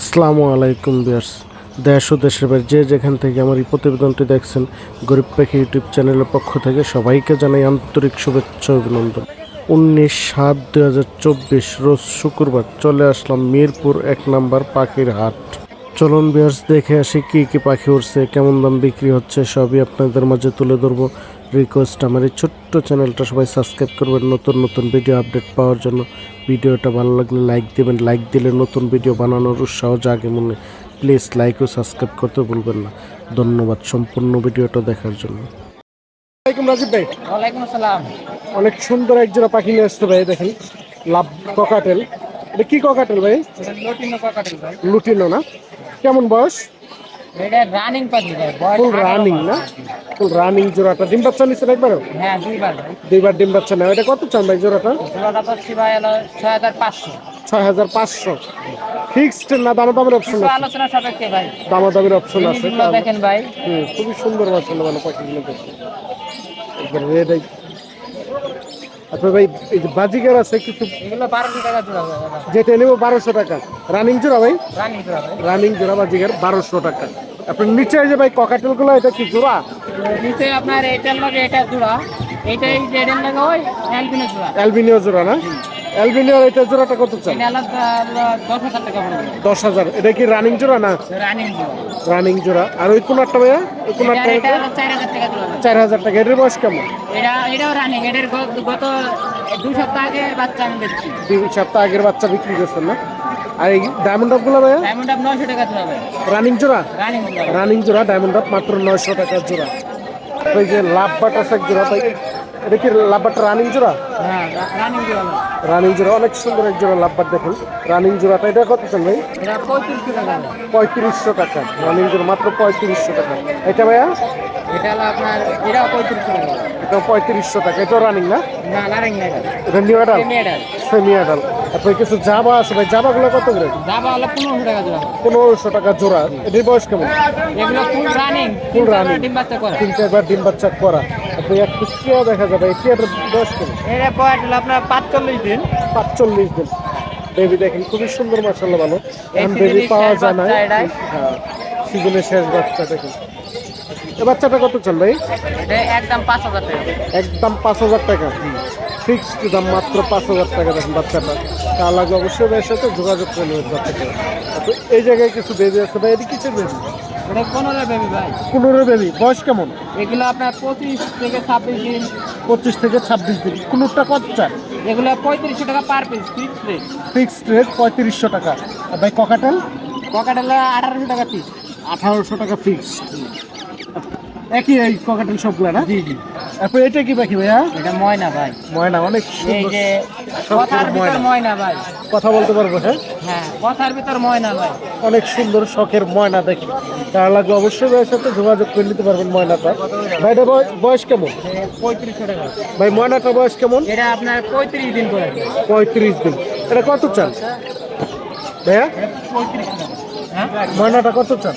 আসসালামু আলাইকুম বিয়ার্স দেশ ও দেশের বাইরে যে যেখান থেকে আমার এই প্রতিবেদনটি দেখছেন, গরিব পাখি ইউটিউব চ্যানেলের পক্ষ থেকে সবাইকে জানাই আন্তরিক শুভেচ্ছা অভিনন্দন। উনিশ সাত দুই হাজার চব্বিশ রোজ শুক্রবার চলে আসলাম মিরপুর এক নাম্বার পাখির হাট। চলুন বিয়ার্স দেখে আসি কি কি পাখি উঠছে কেমন দাম বিক্রি হচ্ছে, সবই আপনাদের মাঝে তুলে ধরবো। রিকোয়েস্ট আমার এই ছোট্ট চ্যানেলটা সবাই সাবস্ক্রাইব করবেন নতুন নতুন ভিডিও আপডেট পাওয়ার জন্য। ভিডিওটা ভালো লাগলে লাইক দেবেন লাইক দিলে নতুন ভিডিও বানানোর উৎসাহ জাগে মনে। প্লিজ লাইক ও সাবস্ক্রাইব করতে ভুলবেন না। ধন্যবাদ সম্পূর্ণ ভিডিওটা দেখার জন্য। ওয়ালাইকুম রাজীব ভাই। ওয়ালাইকুম আসসালাম। অনেক সুন্দর এক জোড়া পাখি নিয়ে আসতে ভাই দেখেন। লাভ ককাটেল এটা কি ককাটেল ভাই? লটিনো কাকাটেল ভাই। লুটিনো না। কেমন বয়স? এটা রানিং পাখি ফুল রানিং না? ফুল রানিং জোড়াটা। ডিম বাচ্চা নিচ্ছেন একবারও? হ্যাঁ দুইবার দুইবার ডিম বাচ্চা নেওয়া এটা কত চান ভাই জোড়াটা? জোড়াটা পাচ্ছি ভাই হলো ছয় হাজার পাঁচশো। ছয় হাজার পাঁচশো। ফিক্সড না দামাদামের অপশন আছে? আলোচনা সাপেক্ষে ভাই। দামাদামের অপশন আছে। দেখেন ভাই। খুবই সুন্দর মাসাল ভালো পাখিগুলো দেখে একবার রেড আই আচ্ছা ভাই এই যে বাজিকার আছে কিছু যেটা নেব বারোশো টাকা। রানিং জোড়া ভাই? রানিং জোড়া ভাই। রানিং জোড়া বাজিকার বারোশো টাকা। আপনার নিচে যে ভাই ককাটেলগুলো এটা কি জোড়া? নিচে আপনার এটার লাগে এটা জোড়া এটাই যে এটার লগে অ্যালবিনো জোড়া। অ্যালবিনিও জোড়া না? অ্যালবিনিওর এটা জোড়াটা কত চান? দশ হাজার টাকা এটা কি রানিং জোড়া না? রানিং জোড়া। আর ওই কোনারটা ভাইয়া? ওই কোনারটা চার হাজার টাকা টাকা। এটার বয়স কেমন? গত দুই সপ্তাহ আগে বাচ্চা আমি দুই সপ্তাহ আগের বাচ্চা বিক্রি করছেন না? আর এই ডায়মন্ড আপগুলো ভাইয়া? ডায়মন্ড আপ নয়শো টাকা জোড়া রানিং জোড়া? রানিং জোড়া। ডায়মন্ড মাত্র নয়শো টাকার জোড়া। ওই যে লাভ বাট আছে জোড়া ভাই। এটা কি লাভ রানিং জোড়া? হ্যাঁ রানিং জোড়া রানিং অনেক সুন্দর এক জোড়া লাভ দেখুন। রানিং জোড়াটা এটা কত চান ভাই? পঁয়ত্রিশশো টাকা রানিং জোড়া মাত্র পঁয়ত্রিশশো টাকা। এটা ভাইয়া? এটা পঁয়ত্রিশশো টাকা এটা এটাও রানিং না? রানিং এটা। New adult? সেমি অ্যাডাল তারপরে কিছু জাবা আছে ভাই। জাবাগুলো কত করে? হলো পনেরোশো টাকা জোড়া। পনেরোশো টাকা জোড়া। এটির বয়স কেমন? এগুলো ফুল রানিং। ডিম বাচ্চা করে। তিন চারবার ডিম বাচ্চা করা। একটু দেখা যাবে এই টিয়াটার বয়স এটা বয়স হলো আপনার পাঁচচল্লিশ দিন। পাঁচচল্লিশ দিন। বেবি দেখেন খুবই সুন্দর মাসাল্লাহ ভালো। এখন বেবি পাওয়া যায় না হ্যাঁ সিজনের শেষ বাচ্চা দেখুন। এ বাচ্চাটা কত চান ভাই? একদম পাঁচ হাজার টাকা। একদম পাঁচ হাজার টাকা। ফিক্সড দাম মাত্র পাঁচ হাজার টাকা দেখুন বাচ্চাটা। তা লাগবে অবশ্যই ভাইয়ের সাথে যোগাযোগ করে নেবেন বাচ্চাটা তো এই জায়গায় কিছু বেবি আছে ভাই এটি কিসের বেবি এটা পনেরো বেবি ভাই। পনেরো বেবি বয়স কেমন? এগুলো আপনার পঁচিশ থেকে ছাব্বিশ দিন। পঁচিশ থেকে ছাব্বিশ দিন। কুলুরটা কত চান এগুলো পঁয়ত্রিশশো টাকা per piece fixed rate fixed rate পঁয়ত্রিশশো টাকা। আর ভাই ককাটেল ককাটালে আঠারোশো টাকা পিস আঠারোশো টাকা ফিক্সড একই এই ককাটেল সবগুলো না? জি জি। তারপর এটা কি পাখি ভাইয়া? এটা ময়না ভাই। ময়না অনেক এই যে কথার ভিতর ময়না। ভাই। কথা বলতে পারব হ্যাঁ? হ্যাঁ কথার ভিতর ময়না ভাই। অনেক সুন্দর শখের ময়না দেখি। তার লাগবে অবশ্যই ভাইয়ের সাথে যোগাযোগ করে নিতে পারবেন ময়নাটা। ভাই এটা বয়স কেমন? পঁয়ত্রিশশো টাকা। ভাই ময়নাটার বয়স কেমন? এটা আপনার পঁয়ত্রিশ দিন করে। পঁয়ত্রিশ দিন। এটা কত চান ভাইয়া? পঁয়ত্রিশ ময়নাটা কত চান?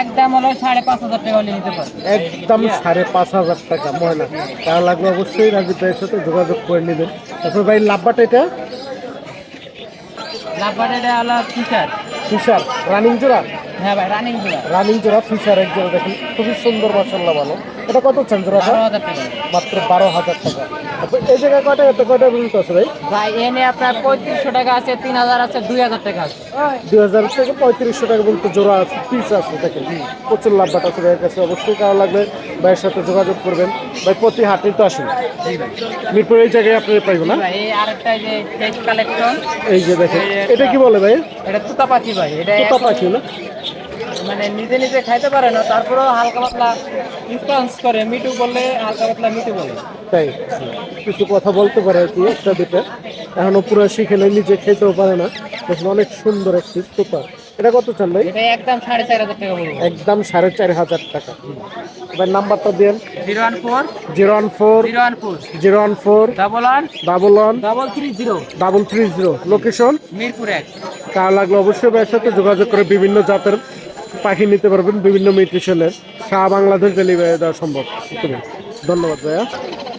একদম হলো সাড়ে পাঁচ হাজার টাকা হলে নিতে পারবে। একদম সাড়ে পাঁচ হাজার টাকা ময়না তার লাগবে অবশ্যই রাজীব ভাইয়ের সাথে যোগাযোগ করে নেবেন। তারপর ভাই লাভবাটা এটা? লাভবাটা এটা হলো ফিচার ফিশার রানিং জোড়া হ্যাঁ ভাই রানিং জোড়া। রানিং জোড়া ফিশার এক জোড়া দেখেন খুবই সুন্দর মাসাল্লাহ ভালো। এটা কত চান টাকা। মাত্র বারো হাজার টাকা। এই জায়গায় কয়টা এত কয়টা পর্যন্ত আছে ভাই? ভাই এনে আপনার পঁয়ত্রিশশো টাকা আছে তিন হাজার আছে দুই হাজার টাকা আছে। দুই হাজার থেকে পঁয়ত্রিশশো টাকা পর্যন্ত জোড়া আছে পিস আছে দেখেন। প্রচুর লাভবাট আছে ভাইয়ের কাছে অবশ্যই কারও লাগবে ভাইয়ের সাথে যোগাযোগ করবেন। ভাই প্রতি হাটে তো আসুন। মিরপুর এই জায়গায় আপনি পাইবেন না? এই যে এই দেখেন। এটা কি বলে ভাই? এটা তুতা পাখি ভাই এটা তোতা পাখি না? মানে নিজে নিজে খাইতে পারে না তারপরেও হালকা পাতলা ইনফ্লুয়েন্স করে মিটু বললে হালকা পাতলা মিটু বলে। তাই? কিছু কথা বলতে পারে আর কি একটা দুটো। এখনও পুরো শিখে নেই নিজে খেতেও পারে না। দেখুন অনেক সুন্দর একটি তোতা এটা কত চান ভাই? এটা একদম সাড়ে চার হাজার টাকা বলব। একদম সাড়ে চার হাজার টাকা। এবার নাম্বারটা দেন। Zero one four. Zero one four. Zero one four. Zero one four. Double one. Double one. Double three zero. Double three zero. Location? Mirpur এক। কার লাগলে অবশ্যই ভাইয়ের সাথে যোগাযোগ করে বিভিন্ন জাতের পাখি নিতে পারবেন বিভিন্ন মিউট্রিশনের সারা বাংলাদেশ ডেলিভারি দেওয়া সম্ভব। ধন্যবাদ ভাইয়া।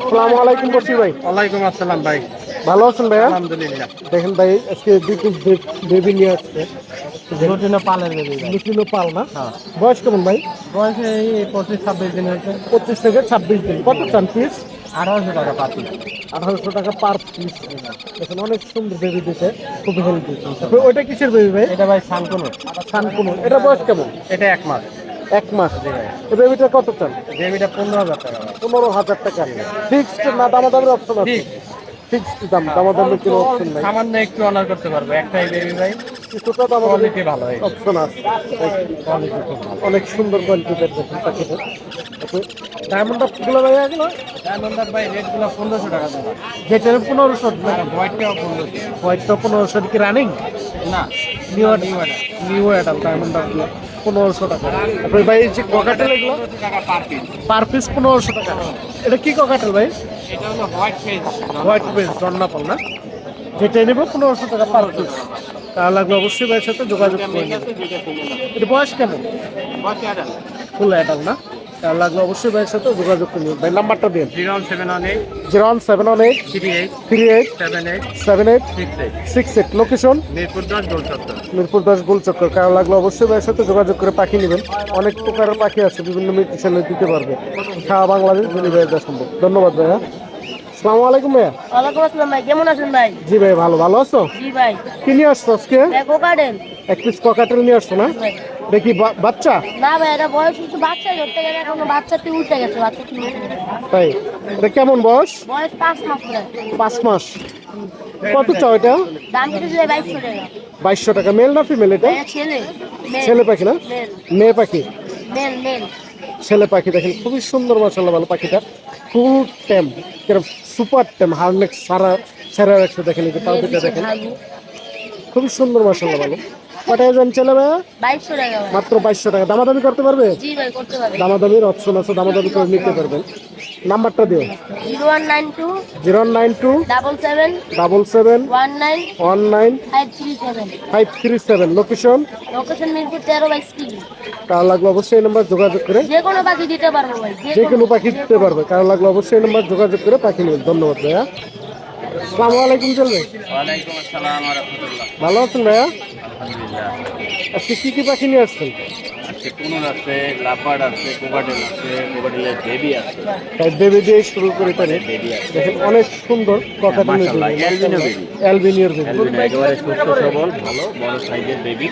আসসালামু আলাইকুম বসি ভাই। ওয়ালাইকুম আসসালাম ভাই। ভালো আছেন ভাইয়া? আলহামদুলিল্লাহ। দেখেন ভাই আজকে দুই পিস বেবি নিয়ে আসছে। লুটিনো পালের বেবি ভাই। লুটিনো পাল না? হ্যাঁ। বয়স কেমন ভাই? বয়স এই পঁচিশ ছাব্বিশ দিন হয়েছে। পঁচিশ থেকে ছাব্বিশ দিন। কত চান পিস আঠারোশো টাকা পাতি আঠারোশো টাকা পার পিস দেখুন অনেক সুন্দর বেবি দিতে খুব হেলদি ওইটা কিসের বেবি ভাই? এটা ভাই শান্তনু সানকুনো এটা বয়স কেমন? এটা এক মাস। এক মাস। বেবিটা কত চান? বেবিটা পনেরো হাজার টাকা। পনেরো হাজার টাকা ফিক্সড না দামাদামের অপশন আছে? ফিক্সড দাম দামাদামের কোনো অপশন নাই। সামান্য একটু অনার করতে পারব। একটাই বেবি ভাই। কিছুটা দামাদামের কোয়ালিটি ভালো অপশন আছে। অনেক সুন্দর কোয়ালিটির দেখুন ডায়মন্ডগুলো ভাই এগুলো? ডায়মন্ডার ভাই রেটগুলো পনেরোশো টাকা দেবো যেটা পনেরোশো। হোয়াইটটাও পনেরোশো। হোয়াইটটা পনেরোশো কি রানিং না নিউ নিউ নিউ অ্যাডাল ডায়মন্ডগুলো পনেরোশো টাকা। তারপরে ভাই এই যে ককাটেল এগুলো? পার পিস পনেরোশো টাকা। এটা কি ককাটেল ভাই? এটা হলো হোয়াইট ফেস হোয়াইট পেস জন্নাপাল না? যেটা নেব পনেরোশো টাকা পার পিস তার লাগবে অবশ্যই ভাইয়ের সাথে যোগাযোগ করে এটা বয়স কেমন? ফুল অ্যাডাল না? তার লাগলে অবশ্যই ভাইয়ের সাথে যোগাযোগ করে নেবেন। ভাই নাম্বারটা দিন। Zero seven one eight zero one seven one eight three eight three eight seven eight seven eight six eight six eight. Location? Mirpur দশ গোল চত্বর মিরপুর দশ গোল চক্কর কারও লাগলে অবশ্যই ভাইয়ের সাথে যোগাযোগ করে পাখি নেবেন। অনেক প্রকারের পাখি আছে বিভিন্ন মিউটিশনে দিতে পারবে। সারা বাংলাদেশ ডেলিভারি দেওয়া সম্ভব। ধন্যবাদ ভাইয়া। আসসালামু আলাইকুম ভাইয়া। ওয়ালাইকুম আসসালাম ভাই কেমন আছেন ভাই? জি ভাই ভালো। ভালো আছো? জি ভাই। কি নিয়ে আসছো আজকে? এক পিস ককাটেল নিয়ে আসছো না? দেখি বাচ্চা? না ভাই এটা বয়স একটু বাচ্চা ধরতে গেলে এখন বাচ্চাটি উঠে গেছে বাচ্চাটি তাই? এটা কেমন বয়স? বয়স পাঁচ মাস পাঁচ মাস। কত চাও এটা? দাম বাইশশো টাকা? বাইশশো টাকা। মেল না ফিমেল এটা? এটা ছেলে। ছেলে পাখি না? মেয়ে পাখি? Male male. ছেলে পাখি দেখেন খুবই সুন্দর মাসাল্লাহ ভালো পাখিটা। ফুল টেম সুপার টেম হার্নেক সারা সারা একশো দেখে নিতে পাখিটা দেখেন। খুবই সুন্দর মাসাল্লাহ ভালো কটায় জন ছেলে ভাইয়া? বাইশশো টাকা মাত্র বাইশশো টাকা। দামাদামি করতে পারবে? জি ভাই করতে পারবে। দামাদামির অপশন আছে দামাদামি করে নিতে পারবেন। নাম্বারটা দিও। Zero one nine two zero nine two double seven double seven one nine one nine five three seven. Five three seven. Location? Location Mirpur তেরো বাইশ কিলো কার লাগলে অবশ্যই এই নাম্বার যোগাযোগ করে যে কোনো পাখি দিতে পারব ভাই যে কোনো পাখি দিতে পারবে। কার লাগলে অবশ্যই এই নাম্বার যোগাযোগ করে পাখি নেবেন। ধন্যবাদ ভাইয়া। আসসালামু আলাইকুম চলবে? ওয়ালাইকুম আসসালাম রহমতুল্লাহ। ভালো আছেন ভাইয়া? আলহামদুলিল্লাহ। আজকে কি কি পাখি নিয়ে আসছেন? আজকে কুনুর আছে লাপাড আছে কোকাটেল আছে কোকাটেলের বেবি আছে। বেবি দিয়ে শুরু করে তারে বেবি আছে। দেখেন অনেক সুন্দর মাশাআল্লাহ, albino baby। অ্যালবিনিয়র বেবি একেবারে সুস্থ সবল ভালো বড় সাইজের বেবি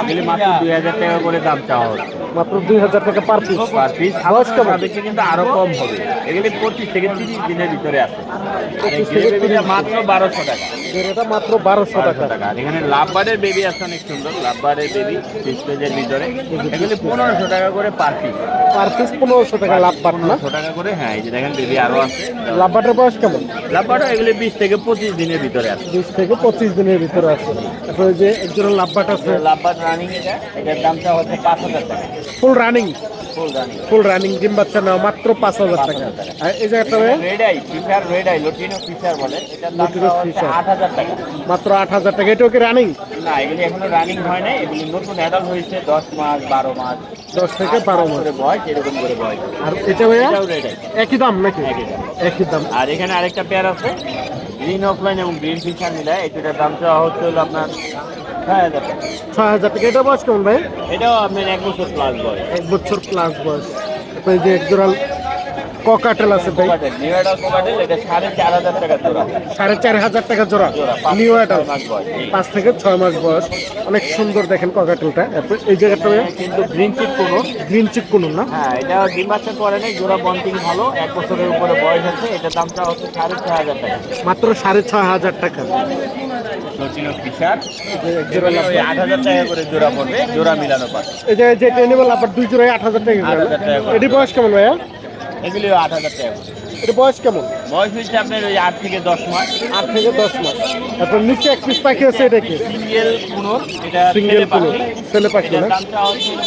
এগুলি মাত্র দুই হাজার টাকা করে দাম চাওয়া হচ্ছে। মাত্র দুই হাজার টাকা পার পিস পার পিস বয়স কেমন? কিন্তু আরও কম হবে। এগুলি পঁচিশ থেকে তিরিশ দিনের ভিতরে আছে। বেবিটা মাত্র বারোশো টাকা। এটা মাত্র বারোশো টাকা। টাকা। এখানে লাভবারের বেবি আছে অনেক সুন্দর। লাভবারের বেবি পেজের ভিতরে। এগুলি পনেরোশো টাকা করে পার পিস পার পিস পনেরোশো টাকা লাভ পাট না? পনেরোশো টাকা করে হ্যাঁ এই যে দেখেন বেবি আরও আছে। লাভবাটের বয়স কেমন? লাভবাটা এগুলি বিশ থেকে পঁচিশ দিনের ভিতরে আছে। বিশ থেকে পঁচিশ দিনের ভিতরে আছে। তারপরে যে একজনের লাভবাট আছে। লাভবার রানিং এটা এটার দামটা হচ্ছে পাঁচ হাজার টাকা। Full running full running full running ডিম বাচ্চা নেওয়া মাত্র পাঁচ হাজার টাকা। আর এই জায়গাটা red eye Fischer red eye lutino Fischer বলে। আট হাজার টাকা। মাত্র আট হাজার টাকা। এটাও কি রানিং না এগুলি এখনও রানিং হয় নাই। এগুলি নতুন অ্যাডাল্ট হয়েছে দশ মাস বারো মাস। দশ থেকে বারো মাস বয়স এরকম করে বয়স। আর এটা ভাইয়া? একই দাম নাকি? একই দাম। একই দাম। আর এখানে আরেকটা পেয়ার আছে গ্রিন অফলাইন এবং গ্রিন ফিশার মিলায়। এটার দাম চাওয়া হচ্ছে হলো আপনার ছয় হাজার। টাকা। এটা বয়স কেমন ভাই? এটাও আপনার এক বছর প্লাস বয়স। এক বছর প্লাস বয়স। তারপরে যে একজোড়াল ককাটেল আছে ভাই। এটা সাড়ে চার হাজার টাকা জোড়া। নিউ অ্যাডাল পাঁচ থেকে ছয় মাস বয়স অনেক সুন্দর দেখেন ককাটেলটা এই জায়গাটা কিন্তু গ্রিন চিপ কোনো। গ্রিন চিক কোন না? হ্যাঁ এটা ডিম বাচ্চা করে নেই জোড়া বন্টিং ভালো। এক বছরের উপরে বয়স আছে এটার দামটা হচ্ছে সাড়ে ছয় হাজার টাকা। মাত্র সাড়ে ছয় হাজার টাকা। লটিনো ফিশার জোড়া লাভ ওই আট হাজার টাকা করে জোড়া পড়বে জোড়া মিলানো পাবে। এই যে যে টেনিবল আবার দুই জোড়ায় আট হাজার টাকা। এটি বয়স কেমন ভাইয়া? এগুলিও আট হাজার টাকা। এটি বয়স কেমন? বয়স হচ্ছে আপনার ওই আট থেকে দশ মাস। আট থেকে দশ মাস। তারপর নিচে এক পিস পাখি আছে এটা কি? সিঙ্গেল কুনোর এটা সিঙ্গেল ছেলে পাখি। ছেলে পাখি না?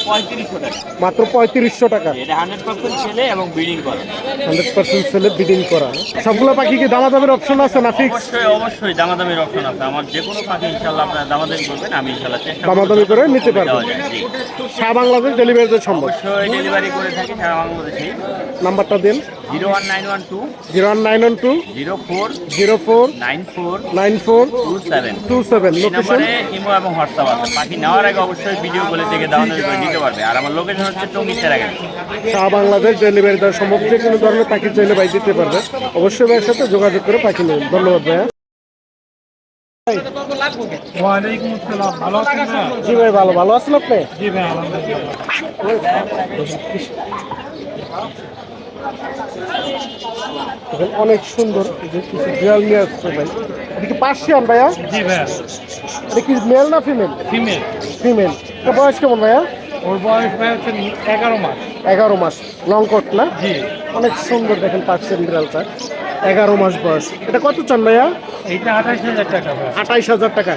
পঁয়ত্রিশশো টাকা। মাত্র পঁয়ত্রিশশো টাকা। এটা হান্ড্রেড পার্সেন্ট ছেলে এবং ব্রিডিং করে। হান্ড্রেড পার্সেন্ট সেলে বিডিং করা। সবগুলো পাখি কি দামাদামের অপশন আছে না ফিক্স অবশ্যই অবশ্যই দামাদামির অপশন আছে। আমার যে কোনো পাখি ইনশাল্লাহ আপনারা দামাদামি করবেন আমি ইনশাল্লাহ চেষ্টা দামাদামি করে নিতে পারবেন। সারা বাংলাদেশ ডেলিভারি সম্ভব। অবশ্যই ডেলিভারি করে থাকি সারা বাংলাদেশে নাম্বারটা দিন। Zero one nine one two zero one nine one two zero four zero four nine four nine four two seven. Two seven. Location imo এবং হোয়াটসঅ্যাপ আছে। পাখি নেওয়ার আগে অবশ্যই ভিডিও বলে ডাউনলোড করে নিতে পারবে। আর আমার লোকেশন হচ্ছে টঙ্গি চেরাগাড়ি সারা বাংলাদেশ ডেলিভারি দেওয়া সম্ভব যে কোনো ধরনের পাখি চাইলে ভাই দিতে পারবে। অবশ্যই ভাইয়ের সাথে যোগাযোগ করে পাখি নেবেন। ধন্যবাদ ভাইয়া। ওয়ালাইকুম আসসালাম। ভালো আছেন জি ভাই ভালো। ভালো আছেন আপনি? জি ভাই আলহামদুলিল্লাহ। দেখেন অনেক সুন্দর যে কিছু বিড়াল নিয়ে আসছে ভাই। এটা কি পার্সিয়ান ভাইয়া? জি ভাই এটা কি মেল না ফিমেল ফিমেল ফিমেল এটা বয়স কেমন ভাইয়া? ওর বয়স ভাই হচ্ছে এগারো মাস। এগারো মাস। লং কোট না? জি। অনেক সুন্দর দেখেন পার্সিয়ান বিড়ালটা এগারো মাস বয়স। এটা কত চান ভাইয়া? এইটা আঠাশ হাজার টাকা আঠাইশ হাজার টাকা।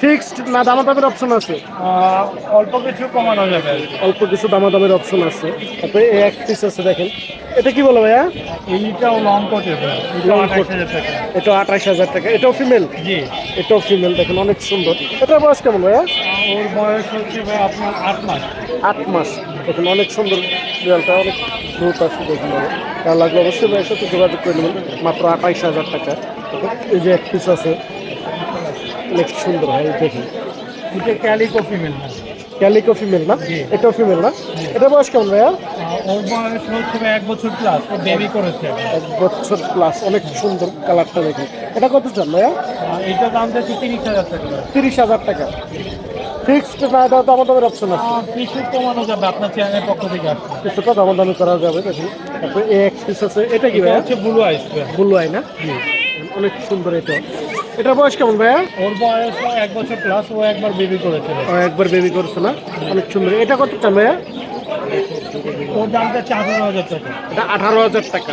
ফিক্সড না দামাদামের অপশন আছে? অল্প কিছু কমানো যাবে। অল্প কিছু দামাদামের অপশন আছে। তারপরে এক পিস আছে দেখেন। এটা কি বলো ভাইয়া? এইটাও লং কোটের ভাই। এটা Long আঠাশ। হাজার টাকা। এটা আঠাইশ হাজার টাকা। এটাও ফিমেল জি। এটাও ফিমেল দেখেন অনেক সুন্দর। এটার বয়স কেমন ভাইয়া? ওর বয়স হচ্ছে ভাই আপনার আট মাস। আট মাস। দেখুন অনেক সুন্দর বিড়ালটা অনেক দ্রুত আসছে দেখুন তার লাগলে অবশ্যই ভাইয়ের সাথে যোগাযোগ করে নেবেন। মাত্র আঠাইশ হাজার টাকা। এই যে এক পিস আছে। অনেক সুন্দর হয় দেখুন। এটা ক্যালিকো ফিমেল না ক্যালিকো ফিমেল না? এটাও ফিমেল না? এটা বয়স কেমন ভাইয়া? ওর বয়স হচ্ছে এক বছর প্লাস ও বেবি করেছে। এক বছর প্লাস অনেক সুন্দর কালারটা দেখুন। এটা কত চান ভাইয়া? এটা দাম যাচ্ছে তিরিশ হাজার টাকা। তিরিশ হাজার টাকা। ফিক্সড না এটা তো আমাদের অপশন আছে। কিছু কমানো যাবে আপনার চ্যানেলের পক্ষ থেকে কিছুটা দামাদামি করা যাবে দেখুন তারপরে এই এক পিস আছে। এটা কি ভাইয়া? হচ্ছে ব্লু আইস বুলু আই না? অনেক সুন্দর এটা। এটা বয়স কেমন ভাইয়া? ওর বয়স এক বছর প্লাস ও একবার বেবি করেছিল। ও একবার বেবি করছে না? অনেক সুন্দর। এটা কত চান ভাইয়া? ওর দামটা যাচ্ছে আঠারো হাজার টাকা। এটা আঠারো হাজার টাকা।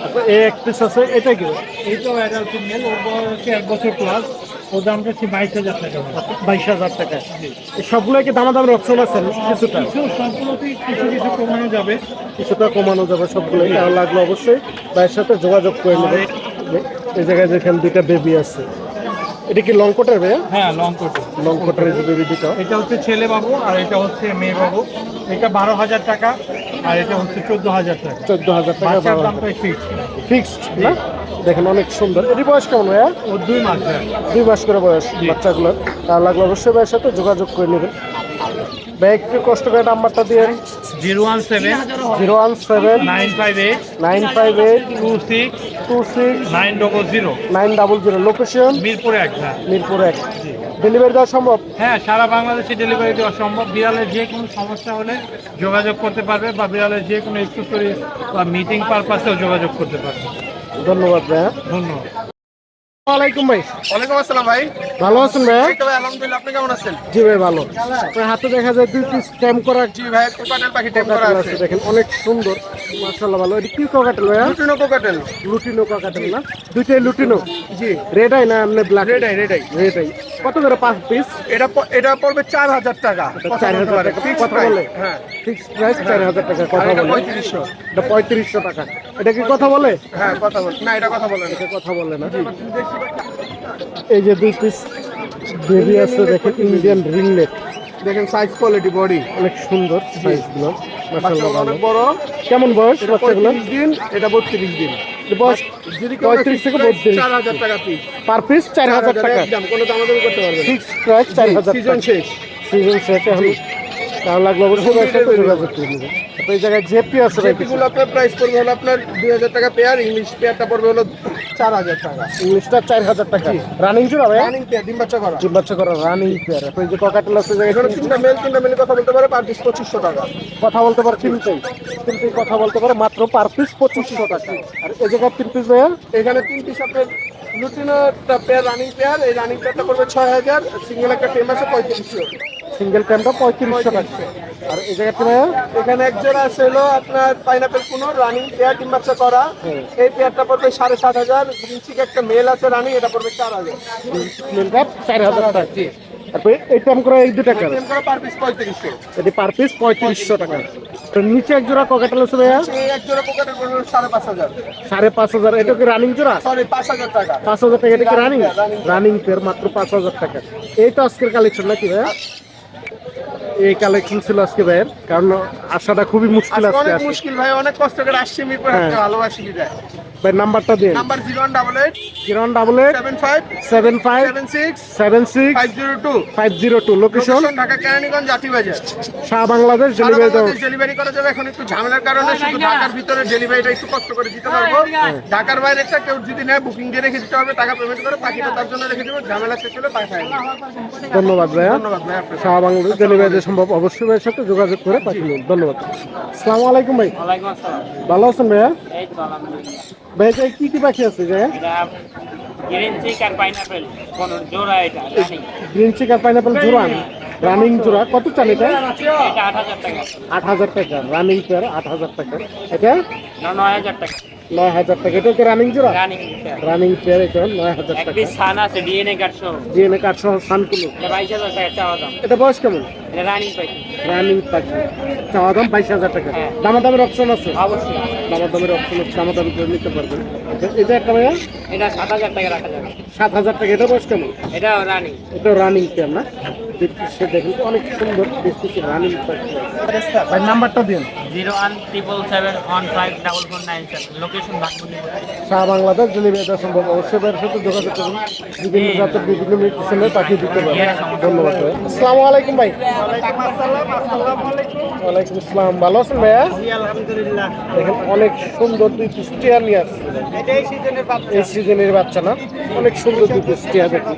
তারপর এই এক পিস আছে এটা কি? এইটাও অ্যাডাল্ট ফিমেল ওর বয়স হচ্ছে এক বছর প্লাস ওর দামটা যাচ্ছে বাইশ হাজার টাকা। বাইশ হাজার টাকা। এই সবগুলো কি দামাদামের অপশন আছে কিছুটা? কিছু সম্পূর্ণতেই কিছু কিছু কমানো যাবে। কিছুটা কমানো যাবে সবগুলো ভালো লাগল অবশ্যই? ভাইয়ের সাথে যোগাযোগ করে নেবে এই জায়গায় যেখানে দুইটা বেবি আছে। এটা কি লং কোটের ভাইয়া? হ্যাঁ লং কোট লং কোটের দুটো এটা হচ্ছে ছেলে বাবু আর এটা হচ্ছে মেয়ে বাবু এটা বারো হাজার টাকা আর এটা হচ্ছে চোদ্দ হাজার টাকা। চোদ্দ হাজার টাকা বারো ফিক্সড না? দেখেন অনেক সুন্দর। এটি বয়স কেমন ভাইয়া? দুই মাস হ্যাঁ। দুই মাস করে বয়স বাচ্চাগুলোর। তার লাগলে অবশ্যই ভাইয়ের সাথে যোগাযোগ করে নেবেন। ভাই একটু কষ্ট করে নাম্বারটা দিয়ে zero one seven zero one seven nine five eight nine five eight two six two six nine double zero nine double zero. Location মিরপুরে এক হ্যাঁ। মিরপুর এক। ডেলিভারি দেওয়া সম্ভব? হ্যাঁ সারা বাংলাদেশে ডেলিভারি দেওয়া সম্ভব। বিড়ালের যে কোনো সমস্যা হলে যোগাযোগ করতে পারবে বা বিড়ালের যে কোনো এক্সেসরিজ বা মিটিং পারপাসেও যোগাযোগ করতে পারবে। ধন্যবাদ ভাইয়া। ধন্যবাদ। ওয়ালাইকুম ভাই। ওয়ালাইকুম আসসালাম ভাই। ভালো আছেন ভাই? আলহামদুলিল্লাহ আপনি কেমন আছেন? জি ভাই ভালো। আপনার হাতে দেখা যায় দুই পিস ক্যাম্প করা জি ভাই কোকাটেল পাখি টেম করা আছে। দেখেন অনেক সুন্দর। মাশাআল্লাহ ভালো। এটা কি কোকাটেল ভাইয়া? লুটিনো কোকাটেল লুটিনো কোকাটেল না? দুইটাই লুটিনো? জি। রেড আই না এমনি black red eye red eye red eye কত করে পাঁচ পিস এটা এটা পড়বে চার হাজার টাকা। চার হাজার টাকা। Fixed বলে? হ্যাঁ। ফিক্সড প্রাইস চার হাজার টাকা কথা বলে। পঁয়ত্রিশশো। এটা টাকা। এটা কি কথা বলে? হ্যাঁ কথা বল না এটা কথা বলেন এটা কথা বলে না। এই যে দুই পিস বেবি আছে দেখেন ইন্ডিয়ান রিংনেট দেখেন সাইজ কোয়ালিটি বডি অনেক সুন্দর সাইজগুলো মাশাআল্লাহ অনেক বড়। কেমন বয়স বাচ্চাগুলো? দিন এটা বত্রিশ দিন। বয়স যদি পঁয়ত্রিশ থেকে বত্রিশ। চার হাজার টাকা পিস পার পিস চার হাজার টাকা। কোনো দামাদামি করতে পারবেন ফিক্স প্রাইস চার হাজার সিজন শেষ। সিজন শেষ এখন। তাহলে লাগল অবশ্যই ভাইয়ের সাথে যোগাযোগ করে নেবেন তারপর এই জায়গায় জেপি আছে ভাই কিছু? যেগুলো আপনার প্রাইস পড়বে হলো আপনার দুই হাজার টাকা পেয়ার ইংলিশ পেয়ারটা পড়বে হলো চার হাজার টাকা। ইংলিশটা চার হাজার টাকা। রানিং জোড়া ভাই রানিং পেয়ার ডিম বাচ্চা করা। জিম বাচ্চা করা রানিং পেয়ার যে ককাটেল আছে এখানে তিনটা মেল তিনটা মেলে কথা বলতে পারে পার পিস পঁচিশশো টাকা। কথা বলতে পারে তিনটেই তিনটেই কথা বলতে পারে মাত্র পার পিস পঁচিশশো টাকা। আর এই জায়গায় তিন পিস ভাইয়া? এখানে তিন পিস আপনার লুটিনোটা পেয়ার রানিং পেয়ার এই রানিং পেয়ারটা পড়বে ছয় হাজার। সিঙ্গেল একটা টেম আছে পঁয়ত্রিশশো। সিঙ্গেল ক্যাম্পটা পঁয়ত্রিশশো টাকা। আর এই জায়গাতে ভাইয়া? এখানে এক জোড়া আছে হলো আপনার পাইনাপেল কোনো রানিং পেয়ার ডিম বাচ্চা করা। এই পেয়ারটা পড়বে সাড়ে সাত হাজার। গ্রিন চিক একটা মেল আছে রানিং এটা পড়বে চার হাজার। মেলটা চার হাজার টাকা। তারপরে এই টাইম করে এই দু টাকা পার পিস পঁয়ত্রিশশো। এটি পার পিস পঁয়ত্রিশশো টাকা। তো নিচে এক জোড়া ককাটেল আছে ভাইয়া? এক জোড়া পড়বে সাড়ে পাঁচ হাজার। সাড়ে পাঁচ হাজার। এটা কি রানিং জোড়া? সরি পাঁচ হাজার টাকা। পাঁচ হাজার টাকা। এটা কি রানিং রানিং পেয়ার মাত্র পাঁচ হাজার টাকা। এই তো আজকের কালেকশন নাকি ভাইয়া? এই কালেকশন ছিল আজকে ভাইয়ের কারণ আসাটা খুবই মুশকিল আজকে মুশকিল ভাই অনেক কষ্ট করে আসছি মিরপুর হ্যাঁ। ভালোবাসি ভাই নাম্বারটা দিন। Number zero one double eight zero double eight seven five seven five seven six seven six five zero two. Five zero two. Location Dhaka Keraniganj জাতি বাজার শাহ বাংলাদেশ ডেলিভারি ডেলিভারি করা যাবে এখন একটু ঝামেলার কারণে শুধু ঢাকার ভিতরে ডেলিভারিটা একটু কষ্ট করে দিতে পারব ঢাকার বাইরে একটা কেউ যদি নেয় বুকিং দিয়ে রেখে দিতে হবে টাকা পেমেন্ট করে পাখিটা তার জন্য রেখে দেবো। ঝামেলা শেষ হলে পাঠায় ধন্যবাদ ভাইয়া। ধন্যবাদ শাহ বাংলাদেশ ডেলিভারি সম্ভব অবশ্যই ভাইয়ের সাথে যোগাযোগ করে পাঠিয়ে দিন। ধন্যবাদ। আসসালামু আলাইকুম ভাই। ওয়ালাইকুম আসসালাম। ভালো আছেন ভাইয়া? এই তো আলহামদুলিল্লাহ। ভাই এটা কি কি পাখি আছে এটা গ্রিন চিক আর পাইনাপেল কোন জোড়া এটা রানিং গ্রিন চিক আর পাইনাপেল জোড়া রানিং জোড়া। কত চান এটা? আট হাজার টাকা। রানিং পেয়ার আট হাজার টাকা। এটা? নয় হাজার টাকা। নয় হাজার টাকা। এটা কি রানিং জোড়া? রানিং পেয়ার এটা নয় হাজার টাকা। সান আছে ডিএনএ কার্ড সহ। ডিএনএ কার্ড সহ সানকুলো এটা বাইশ হাজার টাকা চাওয়া দাম। এটা বয়স কেমন? এটা রানিং পাখি। রানিং পাখি চাওয়া দাম বাইশ হাজার টাকা। দামা দামের অপশন আছে? অবশ্যই দামাদামের অপশন আছে। দামাদামি করে নিতে পারবেন। এটা- এটা একটা ভাইয়া? এটা সাত হাজার টাকা রাখা যাবে। সাত হাজার টাকা। এটা বয়স কেমন? এটা রানিং এটা রানিং কেমন না দেখুন তো অনেক সুন্দর বেশ কিছু রানিং পাখি ভাই নাম্বারটা দিন। Zero one triple seven one five double four nine seven. Location Bagmundi Bangladesh delivery দেওয়া সম্ভব। অবশ্যই সাথে যোগাযোগ করুন। বিভিন্ন জাতের বিভিন্ন মিউটেশনে পাঠিয়ে দিতে পারবেন। ধন্যবাদ ভাই। আসসালামু আলাইকুম ভাই। ওয়ালাইকুম আসসালাম। ভালো আছেন ভাইয়া? আলহামদুলিল্লাহ। দেখেন অনেক সুন্দর দুই পিস টিয়ার নিয়ে আসছে এই সিজনের বাচ্চা না? অনেক সুন্দর দুই পিস টিয়া দেখি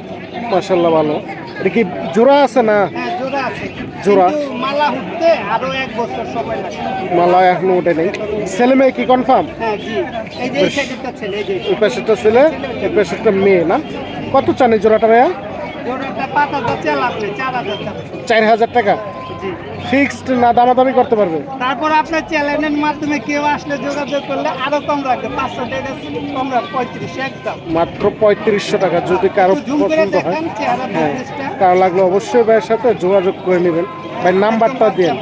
মার্শাল্লাহ ভালো। এটা কি জোড়া আছে না? হ্যাঁ জোড়া মালা উঠতে আরও এক বছর সময় লাগে। মালা এখনও ওঠে নেই। ছেলে মেয়ে কি কনফার্ম হ্যাঁ এই এই ছেলে এই পাশেরটা মেয়ে না? কত চান এই জোড়াটা ভাইয়া? চার হাজার টাকা। ফিক্সড না দামাদামি করতে পারবে? তারপর আপনার চ্যানেলের মাধ্যমে কেউ আসলে যোগাযোগ করলে আরও কম রাখবে পাঁচশো টাকা কম পঁয়ত্রিশ একদম। মাত্র পঁয়ত্রিশশো টাকা যদি কারও পছন্দ হয়। হ্যাঁ কারও লাগলে অবশ্যই ভাইয়ের সাথে যোগাযোগ করে নেবেন। ভাই নাম্বারটা দিন।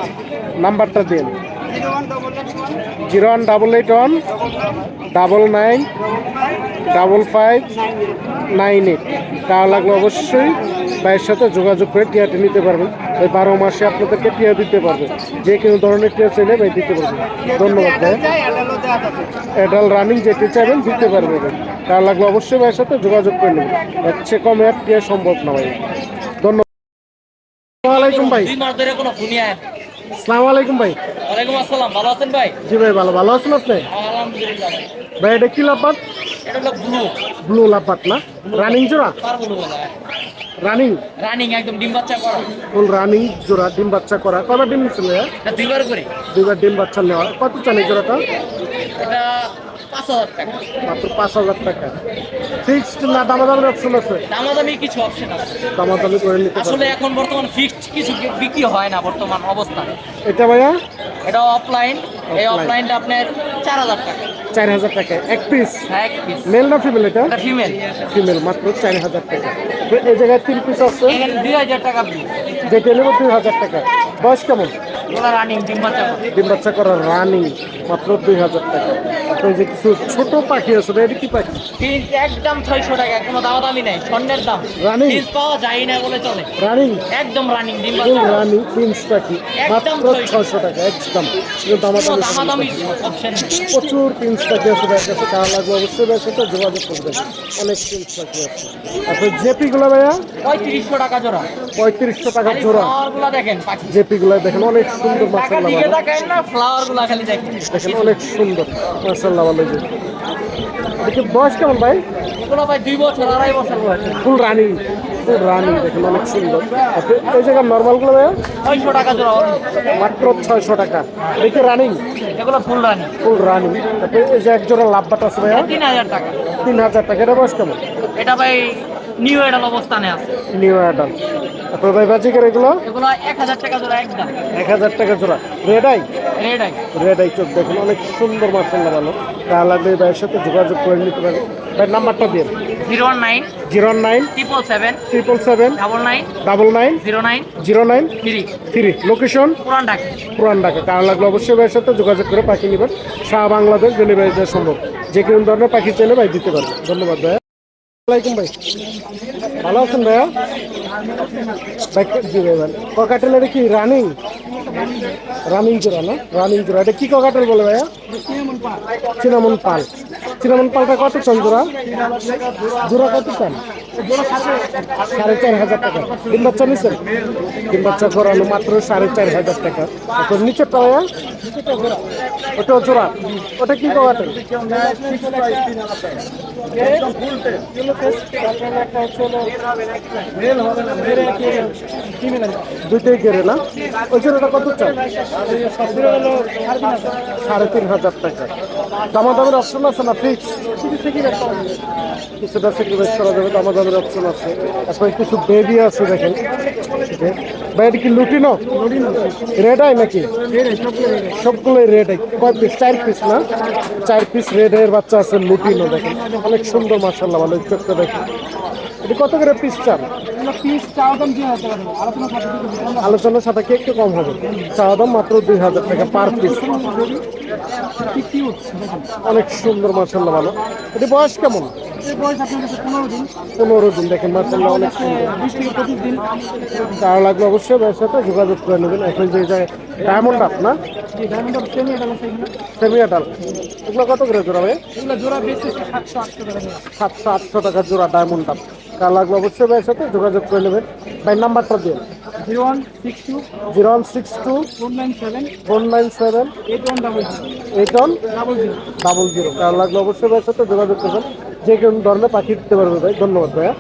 নাম্বারটা দিন। Zero one double eight one zero one double eight one double nine double five nine eight. কারও লাগলে অবশ্যই ভাইয়ের সাথে যোগাযোগ করে টিয়াটি নিতে পারবেন। ওই বারো মাসে আপনাদেরকে টিয়া দিতে পারবে। যে কোনো ধরনের টিয়া চাইলে ভাই দিতে পারবেন ধন্যবাদ ভাই। অ্যাডাল রানিং যেতে চাইবেন দিতে পারবে ভাই। তার লাগলে অবশ্যই ভাইয়ের সাথে যোগাযোগ করে নেবেন। এর চেয়ে কম অ্যাড টিয়া সম্ভব না ভাই। ধন্যবাদ। ভাই। আসসালামু আলাইকুম ভাই। ওয়ালাইকুম আসসালাম ভালো আছেন ভাই? জি ভাই ভালো। ভালো আছেন আপনি? আলহামদুলিল্লাহ ভাই। এটা কি লাপাত এটা হলো ব্লু। ব্লু লাপাত না? রানিং জোড়া? বলা রানিং? রানিং একদম ডিম বাচ্চা করা। ফুল রানিং জোড়া ডিম বাচ্চা করা। কটা ডিম ছিল দুইবার করে। দুইবার ডিম বাচ্চা নেওয়া। কত চালে জোড়াটা? এটা পাঁচ হাজার টাকা। মাত্র পাঁচ হাজার টাকা। ফিক্সড না দামাদামের অপশন আছে? দামাদামি কিছু অপশন আছে। দামাদামি করে নিতে আসলে এখন বর্তমান ফিক্সড কিছু বিক্রি হয় না বর্তমান অবস্থায় এটা ভাইয়া? এটা অফলাইন এই অফলাইনটা আপনার চার হাজার টাকা। চার হাজার টাকা। এক পিস হ্যাঁ এক পিস মেল না ফিমেল এটা? ফিমেল ফিমেল মাত্র চার হাজার টাকা। এই জায়গায় তিন পিস আছে? দুই হাজার টাকা পিস যেটা নেব দুই হাজার টাকা। বয়স কেমন? রানিং ডিম বাচ্চা ডিম বাচ্চা করা রানিং মাত্র দুই হাজার টাকা। এই যে কিছু ছোট পাখি আছে এটা কি পাখি? পিস একদম ছয়শো টাকা কোনো দামাদামি নেই স্বর্ণের দাম? পিস পাওয়া যায় না বলে চলে। রানিং একদম রানিং ডিম রানিং প্রিন্স পাখি মাত্র ছয়শো। টাকা। একদম। দামাদামি অপশন প্রচুর প্রিন্স পাখি আছে ভাইয়ের কাছে কার লাগবে অবশ্যই ভাইয়ের সাথে যোগাযোগ করবেন। অনেক প্রিন্স পাখি আছে। গুলো ভাইয়া? পঁয়ত্রিশশো টাকা জোড়া। পঁয়ত্রিশশো টাকা জোড়া। দেখেন পাখি। জেপি গুলো দেখেন অনেক সুন্দর মাসাল্লাহ দেখেন অনেক সুন্দর মাসাল্লাহ ভালো দেখি বয়স কেমন ভাই? ভাই দুই বছর আড়াই বছর বয়স। ফুল রানিং ফুল রানিং দেখেন অনেক সুন্দর। তারপরে এই জায়গায় নর্মালগুলো ভাইয়া? ছয়শো টাকা জোড়া মাত্র ছয়শো টাকা। দেখি রানিং। এগুলো ফুল রানি। Full running. এই যে এক জোড়া লাভবাট আছে ভাইয়া? তিন হাজার টাকা। তিন হাজার টাকা। এটা বয়স কেমন? এটা ভাই নিউ এডাল অবস্থানে আছে। নিউ তারপরে ভাই বাজিকের এগুলো? এগুলো এক হাজার টাকা জোড়া একদম। এক হাজার টাকা জোড়া। Red eye red eye red eye চোখ দেখুন অনেক সুন্দর মার্শাল্লাহ ভালো। তা এই ভাইয়ের সাথে যোগাযোগ করে নিতে পারেন। ভাই নাম্বারটা দিন zero one nine zero nine triple seven triple seven nine double nine nine zero nine three three location Puran Dhaka. Puran Dhaka. কারণ লাগলে অবশ্যই ভাইয়ের সাথে যোগাযোগ করে পাখি নেবেন। সারা বাংলাদেশ ডেলিভারি দেওয়া সম্ভব। যে কোনো ধরনের পাখি চাইলে ভাই দিতে পারবেন ধন্যবাদ ভাইয়া। আসসালামাইকুম ভাই। ভালো আছেন ভাইয়া? ভাই জি ভাই ককাটেল এটা কি রানিং রানিং জোড়া না? রানিং জোড়া। এটা কি ককাটেল বলে ভাইয়া? চিনামন পাল। চিনামন পাল্টা কত চান জোড়া? জোড়া কত চান? সাড়ে চার হাজার টাকা। ডিম বাচ্চা নিচ্ছেন ডিম বাচ্চা করানো মাত্র সাড়ে চার হাজার টাকা। এখন নিচের টাকা ওটা জোড়া। ওটা কি কাটেন দুইটাই গেড়ে না? ওই জোড়াটা কত চান? সাড়ে তিন হাজার টাকা। দামা দামের অপশন আছে না ফিক্স কিছুটা স্যাক্রিফাইস করা যাবে দামা দামের অপশন আছে। তারপরে কিছু বেবি আছে দেখেন। ভাই, এটা কি লুটিনো? রেড আই নাকি? সবগুলোই রেড আই কয় পিস চার পিস না? চার পিস রেড এর বাচ্চা আছে লুটিনো, দেখেন। অনেক সুন্দর মার্শাল্লাহ ভালো দেখেন। এটা কত করে পিস চান পিস চাওয়া দাম দুই হাজার আলোচনা আলোচনার সাথে একটু কম হবে? চাওয়া দাম মাত্র দুই হাজার টাকা পার পিস অনেক সুন্দর মার্শাল্লাহ ভালো। এটি বয়স কেমন? পনেরো দিন। দেখেন মার্শাল্লাহ অনেক সুন্দর। তার লাগবে অবশ্যই ব্যয়ের সাথে যোগাযোগ করে নেবেন। এখন যে ডায়মন্ড আপ না? সেমি আটাল এগুলো কত করে জোড়া ভাই? সাতশো আটশো টাকা জোড়া। ডায়মন্ড আপ তার লাগবে অবশ্যই ভাইয়ের সাথে যোগাযোগ করে নেবেন। ভাই নাম্বারটা দিন zero one six two zero one six two four nine seven. Four nine seven eight one double zero eight one double zero. Double zero তার লাগলে অবশ্যই ভাইয়ের সাথে যোগাযোগ করবেন। যে কোনো ধরনের পাঠিয়ে দিতে পারবে ভাই ধন্যবাদ ভাইয়া।